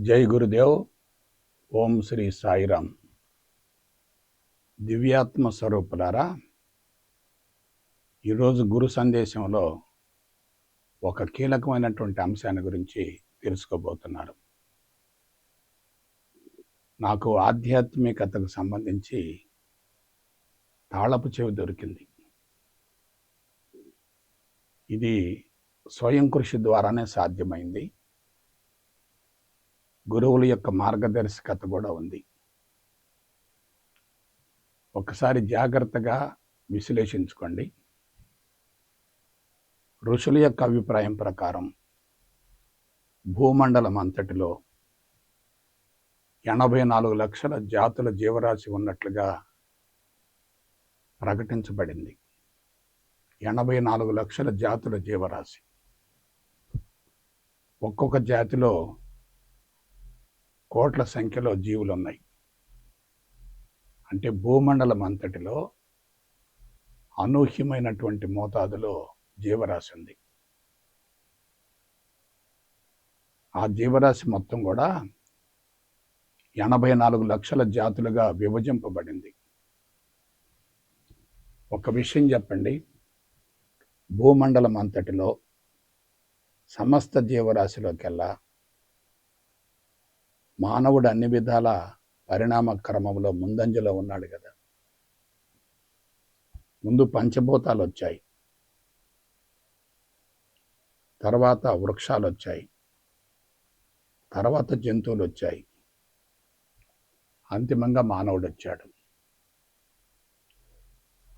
జై గురుదేవ్. ఓం శ్రీ సాయిరామ్. దివ్యాత్మ స్వరూపులారా ఈరోజు గురు సందేశంలో ఒక కీలకమైనటువంటి అంశాన్ని గురించి తెలుసుకోబోతున్నారు. నాకు ఆధ్యాత్మికతకు సంబంధించి తాళపు చెవి దొరికింది. ఇది స్వయం కృషి ద్వారానే సాధ్యమైంది. గురువుల యొక్క మార్గదర్శకత కూడా ఉంది. ఒకసారి జాగ్రత్తగా విశ్లేషించుకోండి. ఋషుల యొక్క అభిప్రాయం ప్రకారం భూమండలం అంతటిలో ఎనభై నాలుగు లక్షల జాతుల జీవరాశి ఉన్నట్లుగా ప్రకటించబడింది. ఎనభై నాలుగు లక్షల జాతుల జీవరాశి ఒక్కొక్క జాతిలో కోట్ల సంఖ్యలో జీవులు ఉన్నాయి అంటే భూమండలం అంతటిలో అనూహ్యమైనటువంటి మోతాదులో జీవరాశి ఉంది. ఆ జీవరాశి మొత్తం కూడా ఎనభై నాలుగు లక్షల జాతులుగా విభజింపబడింది. ఒక విషయం చెప్పండి. భూమండలం అంతటిలో సమస్త జీవరాశిలోకెల్లా మానవుడు అన్ని విధాల పరిణామ క్రమంలో ముందంజలో ఉన్నాడు కదా. ముందు పంచభూతాలు వచ్చాయి తర్వాత వృక్షాలు వచ్చాయి తర్వాత జంతువులు వచ్చాయి అంతిమంగా మానవుడు వచ్చాడు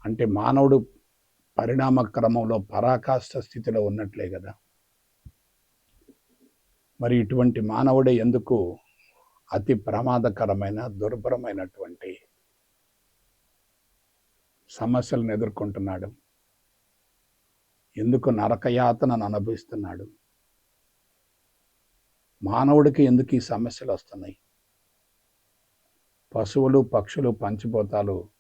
అంటే మానవుడు పరిణామ క్రమంలో పరాకాష్ట స్థితిలో ఉన్నట్లే కదా. మరి ఇటువంటి మానవుడే ఎందుకు అతి ప్రమాదకరమైన దుర్భరమైనటువంటి సమస్యలను ఎదుర్కొంటున్నాడు. ఎందుకు నరకయాతనను అనుభవిస్తున్నాడు? మానవుడికి ఎందుకు ఈ సమస్యలు వస్తున్నాయి? పశువులు పక్షులు పంచిపోతాలు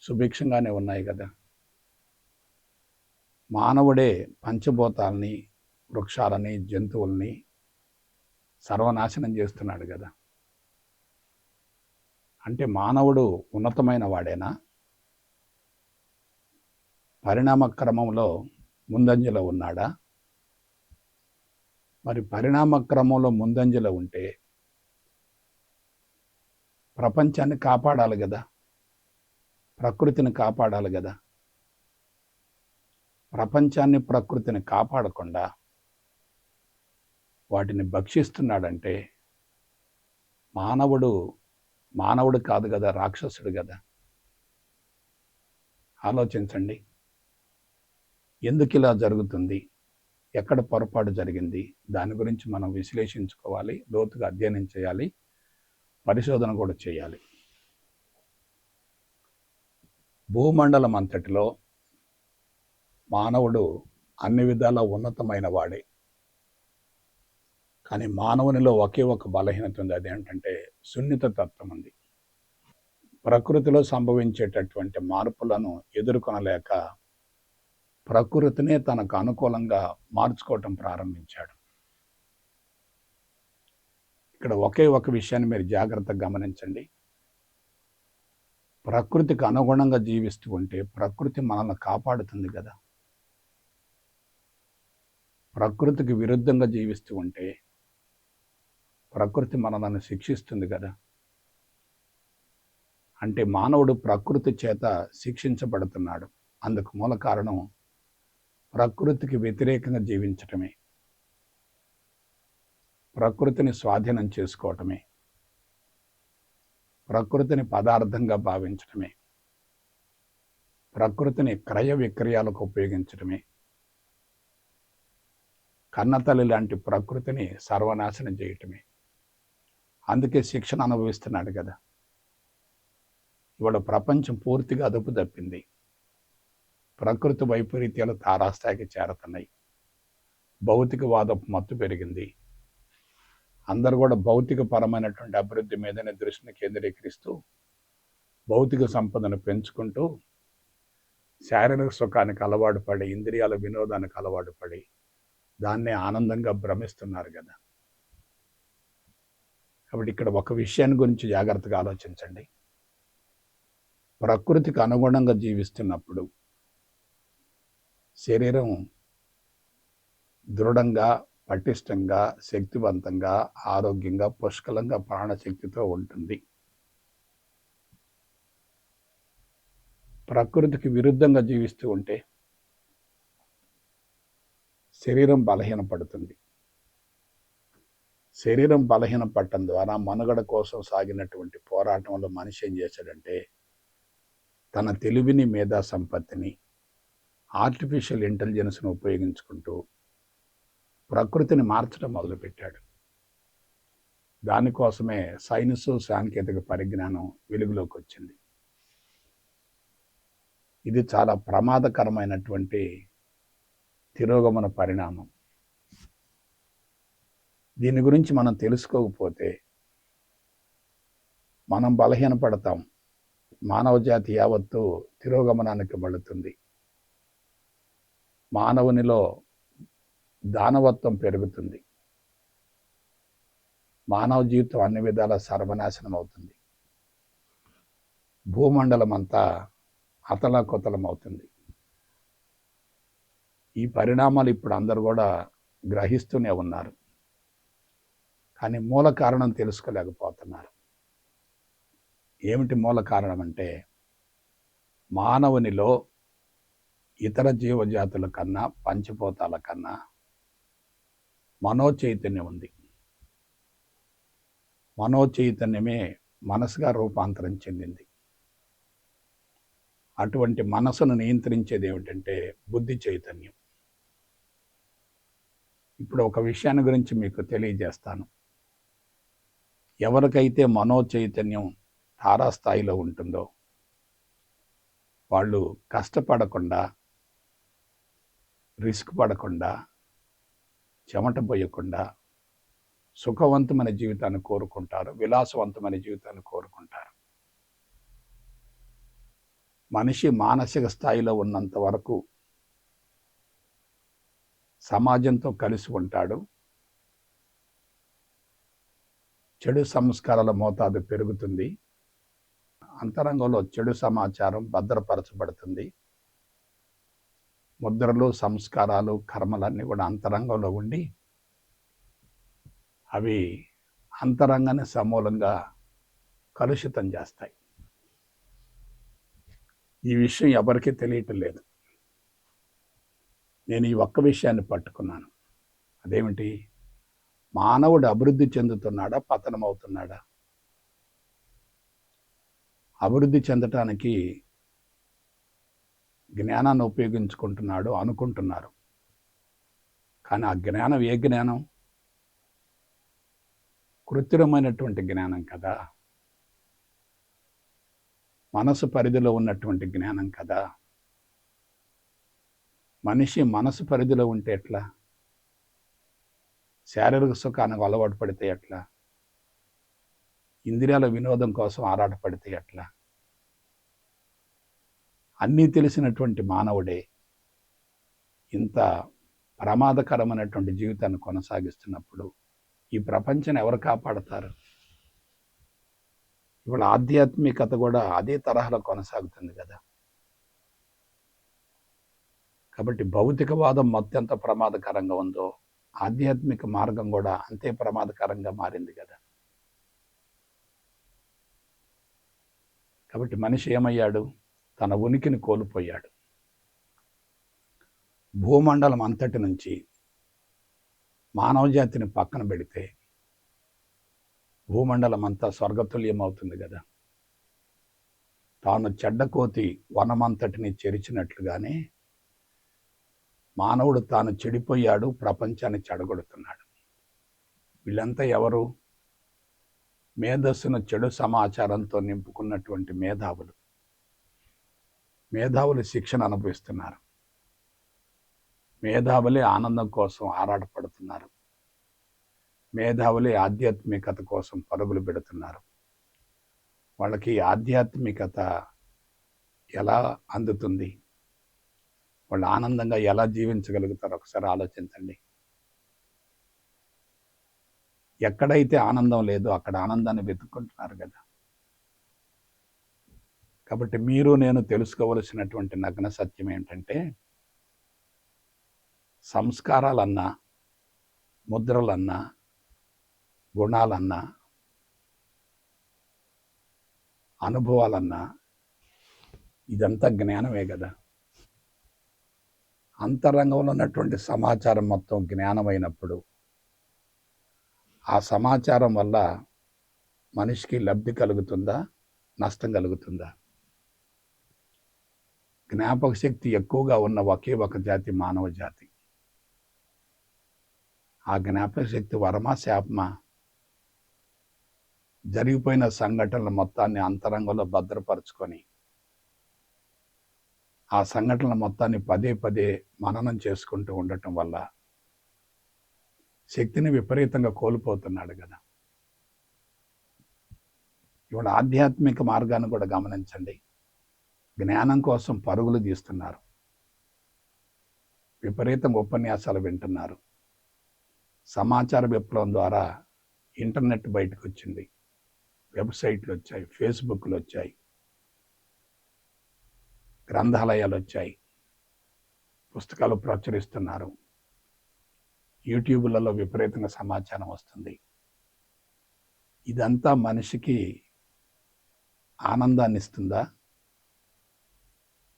సుభిక్షంగానే ఉన్నాయి కదా. మానవుడే పంచభూతాలని వృక్షాలని జంతువుల్ని సర్వనాశనం చేస్తున్నాడు కదా. అంటే మానవుడు ఉన్నతమైన వాడేనా? పరిణామ క్రమంలో ముందంజలో ఉన్నాడా? మరి పరిణామ క్రమంలో ముందంజలో ఉంటే ప్రపంచాన్ని కాపాడాలి కదా. ప్రకృతిని కాపాడాలి కదా. ప్రపంచాన్ని ప్రకృతిని కాపాడకుండా వాటిని భక్షిస్తున్నాడంటే మానవుడు మానవుడు కాదు కదా రాక్షసుడు కదా? ఆలోచించండి. ఎందుకు ఇలా జరుగుతుంది? ఎక్కడ పొరపాటు జరిగింది? దాని గురించి మనం విశ్లేషించుకోవాలి లోతుగా అధ్యయనం చేయాలి పరిశోధన కూడా చేయాలి. భూమండలం అంతటిలో మానవుడు అన్ని విధాల ఉన్నతమైన వాడే కానీ మానవునిలో ఒకే ఒక బలహీనత ఉంది. అదేంటంటే సున్నిత తత్వం ఉంది ప్రకృతిలో సంభవించేటటువంటి మార్పులను ఎదుర్కొనలేక ప్రకృతినే తనకు అనుకూలంగా మార్చుకోవటం ప్రారంభించాడు. ఇక్కడ ఒకే ఒక విషయాన్ని మీరు జాగ్రత్తగా గమనించండి. ప్రకృతికి అనుగుణంగా జీవిస్తూ ఉంటే ప్రకృతి మనల్ని కాపాడుతుంది కదా. ప్రకృతికి విరుద్ధంగా జీవిస్తూ ఉంటే ప్రకృతి మనలను శిక్షిస్తుంది కదా. అంటే మానవుడు ప్రకృతి చేత శిక్షించబడుతున్నాడు. అందుకు మూల కారణం ప్రకృతికి వ్యతిరేకంగా జీవించటమే. ప్రకృతిని స్వాధీనం చేసుకోవటమే. ప్రకృతిని పదార్థంగా భావించటమే. ప్రకృతిని క్రయ విక్రయాలకు ఉపయోగించటమే. కన్నతల్లి లాంటి ప్రకృతిని సర్వనాశనం చేయటమే. అందుకే శిక్షణ అనుభవిస్తున్నాడు కదా. ఇవాళ ప్రపంచం పూర్తిగా అదుపు తప్పింది. ప్రకృతి వైపరీత్యాలు తారాస్థాయికి చేరుతున్నాయి. భౌతికవాదపు మత్తు పెరిగింది. అందరూ కూడా భౌతిక పరమైనటువంటి అభివృద్ధి మీదనే దృష్టిని కేంద్రీకరిస్తూ భౌతిక సంపదను పెంచుకుంటూ శారీరక సుఖానికి అలవాటు పడి ఇంద్రియాల వినోదానికి అలవాటు పడి దాన్నే ఆనందంగా భ్రమిస్తున్నారు కదా. కాబట్టి ఇక్కడ ఒక విషయాన్ని గురించి జాగ్రత్తగా ఆలోచించండి. ప్రకృతికి అనుగుణంగా జీవిస్తున్నప్పుడు శరీరం దృఢంగా పటిష్టంగా శక్తివంతంగా ఆరోగ్యంగా పుష్కలంగా ప్రాణశక్తితో ఉంటుంది. ప్రకృతికి విరుద్ధంగా జీవిస్తూ ఉంటే శరీరం బలహీనపడుతుంది. శరీరం బలహీనపడటం ద్వారా మనుగడ కోసం సాగినటువంటి పోరాటంలో మనిషి ఏం చేశాడంటే తన తెలివిని మేధా సంపత్తిని ఆర్టిఫిషియల్ ఇంటెలిజెన్స్ను ఉపయోగించుకుంటూ ప్రకృతిని మార్చడం మొదలుపెట్టాడు. దానికోసమే సైన్స్ సాంకేతిక పరిజ్ఞానం వెలుగులోకి వచ్చింది. ఇది చాలా ప్రమాదకరమైనటువంటి తిరోగమన పరిణామం. దీని గురించి మనం తెలుసుకోకపోతే మనం బలహీనపడతాం. మానవ జాతి యావత్తు తిరోగమనానికి మళ్ళుతుంది. మానవునిలో దానవత్వం పెరుగుతుంది. మానవ జీవితం అన్ని విధాల సర్వనాశనం అవుతుంది భూమండలం అంతా అతలాకుతలం అవుతుంది ఈ పరిణామాలు ఇప్పుడు అందరు కూడా గ్రహిస్తూనే ఉన్నారు. కానీ మూల కారణం తెలుసుకోలేకపోతున్నారు. ఏమిటి మూల కారణం అంటే మానవునిలో ఇతర జీవజాతుల కన్నా పంచభూతాల కన్నా మనోచైతన్యం ఉంది. మనోచైతన్యమే మనసుగా రూపాంతరం చెందింది. అటువంటి మనసును నియంత్రించేది ఏమిటంటే బుద్ధి చైతన్యం. ఇప్పుడు ఒక విషయాన్ని గురించి మీకు తెలియజేస్తాను. ఎవరికైతే మనో చైతన్యం తారాస్థాయిలో ఉంటుందో వాళ్ళు కష్టపడకుండా రిస్క్ పడకుండా చెమట పోయకుండా సుఖవంతమైన జీవితాన్ని కోరుకుంటారు విలాసవంతమైన జీవితాన్ని కోరుకుంటారు. మనిషి మానసిక స్థాయిలో ఉన్నంత వరకు సమాజంతో కలిసి ఉంటాడు. చెడు సంస్కారాల మోతాదు పెరుగుతుంది. అంతరంగంలో చెడు సమాచారం భద్రపరచబడుతుంది. ముద్రలు సంస్కారాలు కర్మలన్నీ కూడా అంతరంగంలో ఉండి అవి అంతరంగాన్ని సమూలంగా కలుషితం చేస్తాయి. ఈ విషయం ఎవరికీ తెలియటం లేదు. నేను ఈ ఒక్క విషయాన్ని పట్టుకున్నాను. అదేమిటి? మానవుడు అభివృద్ధి చెందుతున్నాడా? పతనం అవుతున్నాడా అభివృద్ధి చెందటానికి జ్ఞానాన్ని ఉపయోగించుకుంటున్నాడు అనుకుంటున్నారు. కానీ ఆ జ్ఞానం ఏ జ్ఞానం? కృత్రిమైనటువంటి జ్ఞానం కదా. మనసు పరిధిలో ఉన్నటువంటి జ్ఞానం కదా. మనిషి మనసు పరిధిలో ఉంటే ఎట్లా? శారీరక సుఖానికి అలవాటు పడితే ఎట్లా? ఇంద్రియాల వినోదం కోసం ఆరాటపడితే ఎట్లా? అన్నీ తెలిసినటువంటి మానవుడే ఇంత ప్రమాదకరమైనటువంటి జీవితాన్ని కొనసాగిస్తున్నప్పుడు ఈ ప్రపంచాన్ని ఎవరు కాపాడతారు? ఇవాళ ఆధ్యాత్మికత కూడా అదే తరహాలో కొనసాగుతుంది కదా. కాబట్టి భౌతికవాదం మత్యంత ప్రమాదకరంగా ఉందో ఆధ్యాత్మిక మార్గం కూడా అంతే ప్రమాదకరంగా మారింది కదా. కాబట్టి మనిషి ఏమయ్యాడు? తన ఉనికిని కోల్పోయాడు. భూమండలం అంతటి నుంచి మానవజాతిని పక్కన పెడితే భూమండలం అంతా స్వర్గతుల్యం అవుతుంది కదా. తాను చెడ్డకోతి వనమంతటిని చెరిచినట్లుగానే మానవుడు తాను చెడిపోయాడు ప్రపంచాన్ని చెడగొడుతున్నాడు. వీళ్ళంతా ఎవరు? మేధస్సును చెడు సమాచారంతో నింపుకున్నటువంటి మేధావులు. మేధావులు శిక్షణ అనుభవిస్తున్నారు. మేధావులే ఆనందం కోసం ఆరాటపడుతున్నారు. మేధావులే ఆధ్యాత్మికత కోసం పరుగులు పెడుతున్నారు. వాళ్ళకి ఆధ్యాత్మికత ఎలా అందుతుంది? వాళ్ళు ఆనందంగా ఎలా జీవించగలుగుతారో ఒకసారి ఆలోచించండి. ఎక్కడైతే ఆనందం లేదో అక్కడ ఆనందాన్ని వెతుక్కుంటున్నారు కదా. కాబట్టి మీరు నేను తెలుసుకోవలసినటువంటి నగ్న సత్యం ఏంటంటే సంస్కారాలన్నా ముద్రలన్నా గుణాలన్నా అనుభవాలన్నా ఇదంతా జ్ఞానమే కదా. అంతరంగంలో ఉన్నటువంటి సమాచారం మొత్తం జ్ఞానమైనప్పుడు ఆ సమాచారం వల్ల మనిషికి లబ్ధి కలుగుతుందా? నష్టం కలుగుతుందా? జ్ఞాపక శక్తి ఎక్కువగా ఉన్న ఒకే ఒక జాతి మానవ జాతి. ఆ జ్ఞాపక శక్తి వరమా శాపమా జరిగిపోయిన సంఘటనల మొత్తాన్ని అంతరంగంలో భద్రపరచుకొని ఆ సంఘటనల మొత్తాన్ని పదే పదే మననం చేసుకుంటూ ఉండటం వల్ల శక్తిని విపరీతంగా కోల్పోతున్నాడు కదా. ఇవాళ ఆధ్యాత్మిక మార్గాన్ని కూడా గమనించండి. జ్ఞానం కోసం పరుగులు తీస్తున్నారు. విపరీతంగా ఉపన్యాసాలు వింటున్నారు. సమాచార విప్లవం ద్వారా ఇంటర్నెట్ బయటకు వచ్చింది. వెబ్సైట్లు వచ్చాయి ఫేస్బుక్లు వచ్చాయి. గ్రంథాలయాలు వచ్చాయి పుస్తకాలు ప్రచురిస్తున్నారు. యూట్యూబ్లలో విపరీతంగా సమాచారం వస్తుంది. ఇదంతా మనిషికి ఆనందాన్ని ఇస్తుందా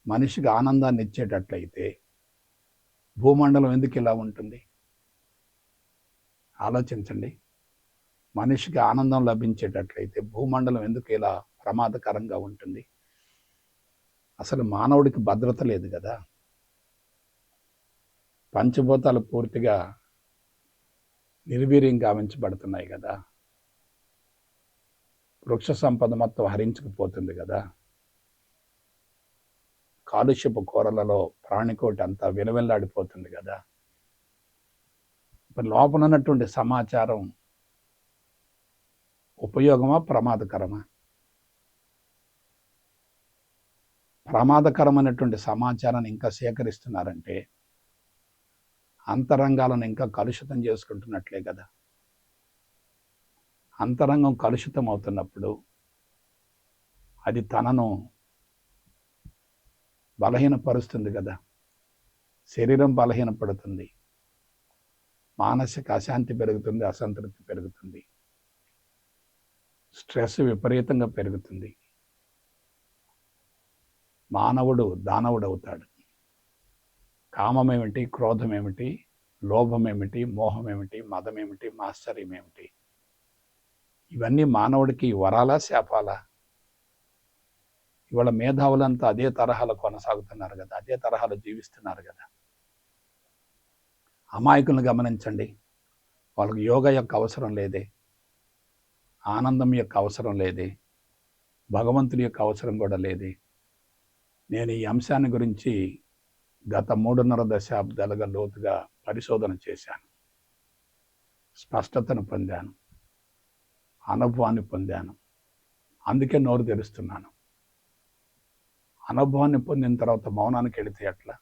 మనిషికి ఆనందాన్ని ఇచ్చేటట్లయితే భూమండలం ఎందుకు ఇలా ఉంటుంది? ఆలోచించండి. మనిషికి ఆనందం లభించేటట్లయితే భూమండలం ఎందుకు ఇలా ప్రమాదకరంగా ఉంటుంది? అసలు మానవుడికి భద్రత లేదు కదా. పంచభూతాలు పూర్తిగా నిర్వీర్యం గావించబడుతున్నాయి కదా. వృక్ష సంపద మొత్తం హరించుకుపోతుంది కదా. కాలుష్యపు కూరలలో ప్రాణికోటి అంతా వినవెల్లాడిపోతుంది కదా. ఇప్పుడు లోపల ఉన్నటువంటి సమాచారం ఉపయోగమా ప్రమాదకరమా? ప్రమాదకరమైనటువంటి సమాచారాన్ని ఇంకా సేకరిస్తున్నారంటే అంతరంగాలను ఇంకా కలుషితం చేసుకుంటున్నట్లే కదా. అంతరంగం కలుషితం అవుతున్నప్పుడు అది తనను బలహీనపరుస్తుంది కదా. శరీరం బలహీనపడుతుంది. మానసిక అశాంతి పెరుగుతుంది అసంతృప్తి పెరుగుతుంది. స్ట్రెస్ విపరీతంగా పెరుగుతుంది. మానవుడు దానవుడు అవుతాడు కామం ఏమిటి క్రోధం ఏమిటి లోభం ఏమిటి మోహం ఏమిటి మదం ఏమిటి మాశ్చర్యం ఏమిటి ఇవన్నీ మానవుడికి వరాలా శాపాలా? ఇవాళ మేధావులంతా అదే తరహాలో కొనసాగుతున్నారు కదా అదే తరహాలో జీవిస్తున్నారు కదా. అమాయకులను గమనించండి. వాళ్ళకి యోగ యొక్క అవసరం లేదే. ఆనందం యొక్క అవసరం లేదే. భగవంతుని యొక్క అవసరం కూడా లేదే. నేను ఈ అంశాన్ని గురించి గత మూడున్నర దశాబ్దాలుగా లోతుగా పరిశోధన చేశాను. స్పష్టతను పొందాను. అనుభవాన్ని పొందాను. అందుకే నోరు తెరుస్తున్నాను. అనుభవాన్ని పొందిన తర్వాత మౌనానికి వెళితే ఎట్లా?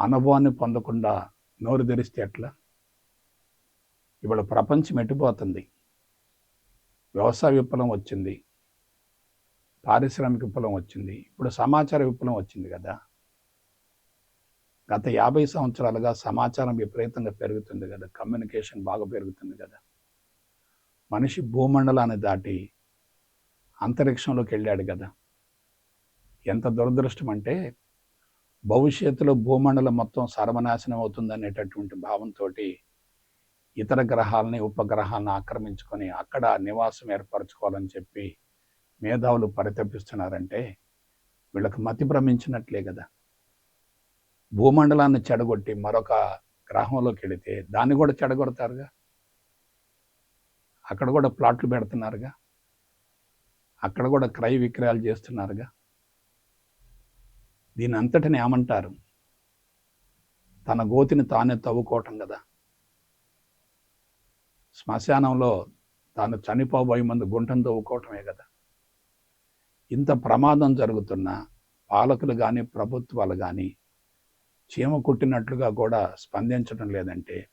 అనుభవాన్ని పొందకుండా నోరు తెరిస్తే ఎట్లా? ఇవాళ ప్రపంచం ఎట్టిపోతుంది వ్యవసాయ విప్లవం వచ్చింది. పారిశ్రామిక విప్లవం వచ్చింది. ఇప్పుడు సమాచార విప్లవం వచ్చింది కదా. గత యాభై సంవత్సరాలుగా సమాచారం విపరీతంగా పెరుగుతుంది కదా. కమ్యూనికేషన్ బాగా పెరుగుతుంది కదా. మనిషి భూమండలాన్ని దాటి అంతరిక్షంలోకి వెళ్ళాడు కదా. ఎంత దురదృష్టం అంటే భవిష్యత్తులో భూమండలం మొత్తం సర్వనాశనం అవుతుందనేటటువంటి భావంతో ఇతర గ్రహాలని ఉపగ్రహాలను ఆక్రమించుకొని అక్కడ నివాసం ఏర్పరచుకోవాలని చెప్పి మేధావులు పరితపిస్తున్నారంటే వీళ్ళకి మతి భ్రమించినట్లే కదా. భూమండలాన్ని చెడగొట్టి మరొక గ్రహంలోకి వెళితే దాన్ని కూడా చెడగొడతారుగా? అక్కడ కూడా ప్లాట్లు పెడుతున్నారుగా? అక్కడ కూడా క్రయ విక్రయాలు చేస్తున్నారుగా? దీని అంతటిని ఏమంటారు? తన గోతిని తానే తవ్వుకోవటం కదా. శ్మశానంలో తాను చనిపోబోయే ముందు గుంటను తవ్వుకోవటమే కదా. ఇంత ప్రమాదం జరుగుతున్న పాలకులు కానీ ప్రభుత్వాలు కానీ చీమ కుట్టినట్లుగా కూడా స్పందించడం లేదంటే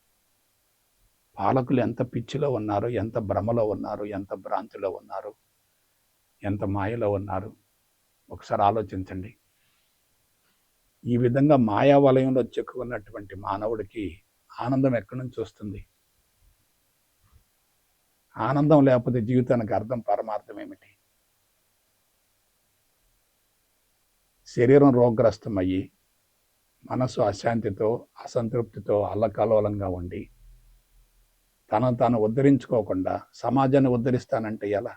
పాలకులు ఎంత పిచ్చిలో ఉన్నారు ఎంత భ్రమలో ఉన్నారు ఎంత భ్రాంతిలో ఉన్నారు ఎంత మాయలో ఉన్నారు? ఒకసారి ఆలోచించండి. ఈ విధంగా మాయా వలయంలో చిక్కుకున్నటువంటి మానవుడికి ఆనందం ఎక్కడి నుంచి వస్తుంది? ఆనందం లేకపోతే జీవితానికి అర్థం పరమార్థం ఏమిటి? శరీరం రోగగ్రస్తమయ్యి మనసు అశాంతితో అసంతృప్తితో అల్లకలోలంగా ఉండి తనను తాను ఉద్ధరించుకోకుండా సమాజాన్ని ఉద్ధరిస్తానంటే ఎలా?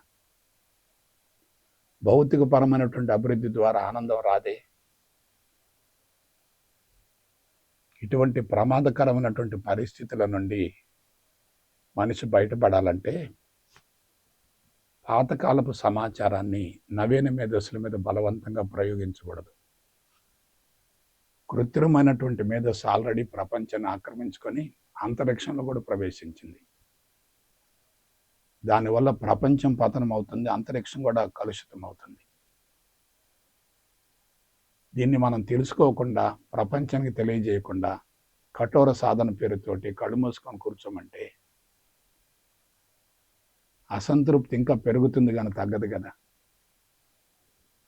భౌతికపరమైనటువంటి అభివృద్ధి ద్వారా ఆనందం రాదే. ఇటువంటి ప్రమాదకరమైనటువంటి పరిస్థితుల నుండి మనిషి బయటపడాలంటే పాతకాలపు సమాచారాన్ని నవీన మేధస్సుల మీద బలవంతంగా ప్రయోగించకూడదు. కృత్రిమైనటువంటి మేధస్సు ఆల్రెడీ ప్రపంచాన్ని ఆక్రమించుకొని అంతరిక్షంలో కూడా ప్రవేశించింది. దానివల్ల ప్రపంచం పతనం అవుతుంది అంతరిక్షం కూడా కలుషితం అవుతుంది దీన్ని మనం తెలుసుకోకుండా ప్రపంచానికి తెలియజేయకుండా కఠోర సాధన పేరుతోటి కళ్ళు మూసుకొని కూర్చోమంటే అసంతృప్తి ఇంకా పెరుగుతుంది కానీ తగ్గదు కదా.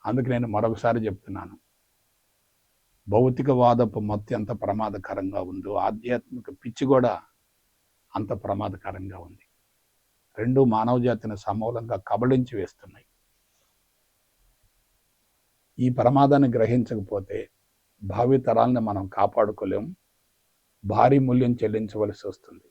అందుకు నేను మరొకసారి చెప్తున్నాను. భౌతికవాదపు మత్తి అంత ప్రమాదకరంగా ఉందో ఆధ్యాత్మిక పిచ్చి కూడా అంత ప్రమాదకరంగా ఉంది. రెండు మానవ జాతిని సమూలంగా కబళించి వేస్తున్నాయి. ఈ ప్రమాదాన్ని గ్రహించకపోతే భావి తరాలను మనం కాపాడుకోలేం భారీ మూల్యం చెల్లించవలసి వస్తుంది.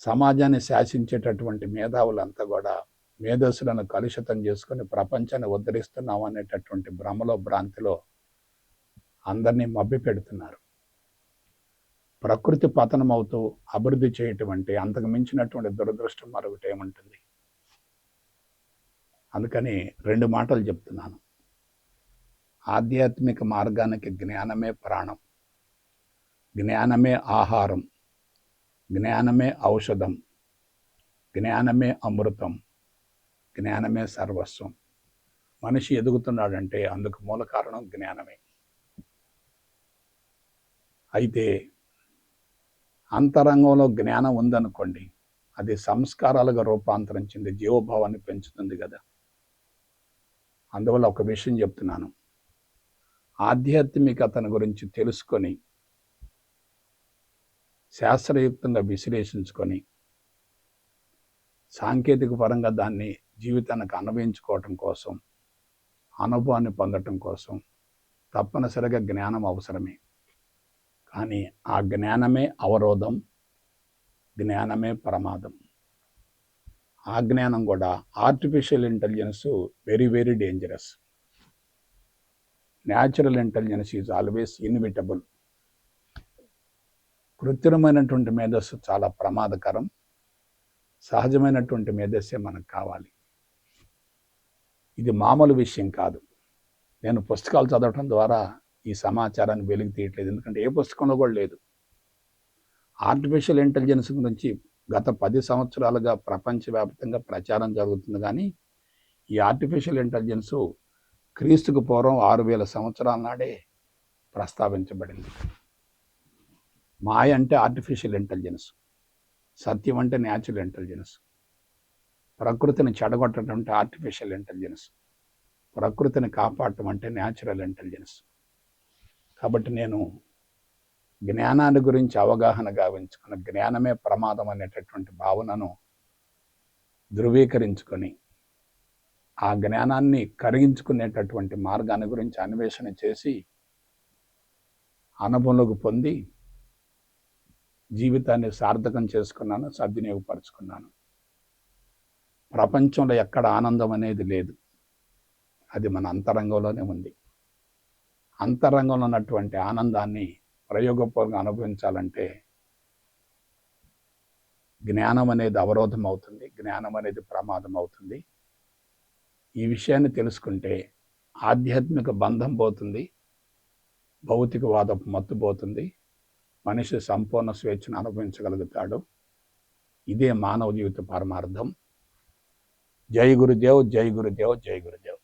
సమాజాన్ని శాసించేటటువంటి మేధావులంతా కూడా మేధస్సులను కలుషితం చేసుకుని ప్రపంచాన్ని ఉద్ధరిస్తున్నాం అనేటటువంటి భ్రమలో భ్రాంతిలో అందరినీ మభ్య పెడుతున్నారు. ప్రకృతి పతనం అవుతూ అభివృద్ధి చేయటం అంటే అంతకు మించినటువంటి దురదృష్టం మరొకటి ఏముంటుంది? అందుకని రెండు మాటలు చెప్తున్నాను. ఆధ్యాత్మిక మార్గానికి జ్ఞానమే ప్రాణం. జ్ఞానమే ఆహారం. జ్ఞానమే ఔషధం జ్ఞానమే అమృతం జ్ఞానమే సర్వస్వం. మనిషి ఎదుగుతున్నాడంటే అందుకు మూల కారణం జ్ఞానమే. అయితే అంతరంగంలో జ్ఞానం ఉందనుకోండి అది సంస్కారాలుగా రూపాంతరం చెంది జీవభావాన్ని పెంచుతుంది కదా. అందువల్ల ఒక విషయం చెప్తున్నాను. ఆధ్యాత్మికతను గురించి తెలుసుకొని శాస్త్రయుక్తంగా విశ్లేషించుకొని సాంకేతిక పరంగా దాన్ని జీవితానికి అనుభవించుకోవటం కోసం అనుభవాన్ని పొందటం కోసం తప్పనిసరిగా జ్ఞానం అవసరమే. కానీ ఆ జ్ఞానమే అవరోధం జ్ఞానమే ప్రమాదం. ఆ జ్ఞానం కూడా artificial intelligence very very dangerous natural intelligence is always inevitable కృత్రిమైనటువంటి మేధస్సు చాలా ప్రమాదకరం. సహజమైనటువంటి మేధస్సే మనకు కావాలి. ఇది మామూలు విషయం కాదు. నేను పుస్తకాలు చదవటం ద్వారా ఈ సమాచారాన్ని వెలికి తీయట్లేదు. ఎందుకంటే ఏ పుస్తకంలో కూడా లేదు. ఆర్టిఫిషియల్ ఇంటెలిజెన్స్ గురించి గత పది సంవత్సరాలుగా ప్రపంచవ్యాప్తంగా ప్రచారం జరుగుతుంది కానీ ఈ ఆర్టిఫిషియల్ ఇంటెలిజెన్సు క్రీస్తుకు పూర్వం ఆరు వేల సంవత్సరాల నాడే ప్రస్తావించబడింది. మాయ అంటే ఆర్టిఫిషియల్ ఇంటెలిజెన్స్ సత్యం అంటే న్యాచురల్ ఇంటెలిజెన్స్ ప్రకృతిని చెడగొట్టడం అంటే ఆర్టిఫిషియల్ ఇంటెలిజెన్స్ ప్రకృతిని కాపాడటం అంటే న్యాచురల్ ఇంటెలిజెన్స్ కాబట్టి నేను జ్ఞానాన్ని గురించి అవగాహన గావించుకున్న జ్ఞానమే ప్రమాదం అనేటటువంటి భావనను ధృవీకరించుకొని ఆ జ్ఞానాన్ని కరిగించుకునేటటువంటి మార్గాన్ని గురించి అన్వేషణ చేసి అనుభవంలోకి పొంది జీవితాన్ని సార్థకం చేసుకున్నాను సద్వినియోగపరుచుకున్నాను. ప్రపంచంలో ఎక్కడ ఆనందం అనేది లేదు. అది మన అంతరంగంలోనే ఉంది. అంతరంగంలో ఉన్నటువంటి ఆనందాన్ని ప్రయోగపూర్వకంగా అనుభవించాలంటే జ్ఞానం అనేది అవరోధం అవుతుంది జ్ఞానం అనేది ప్రమాదం అవుతుంది. ఈ విషయాన్ని తెలుసుకుంటే ఆధ్యాత్మిక బంధం పోతుంది భౌతికవాదపు మత్తు పోతుంది మనిషి సంపూర్ణ స్వేచ్ఛను అనుభవించగలుగుతాడు. ఇదే మానవ జీవిత పరమార్థం. జై గురుదేవ్ జై గురుదేవ్ జై గురుదేవ్.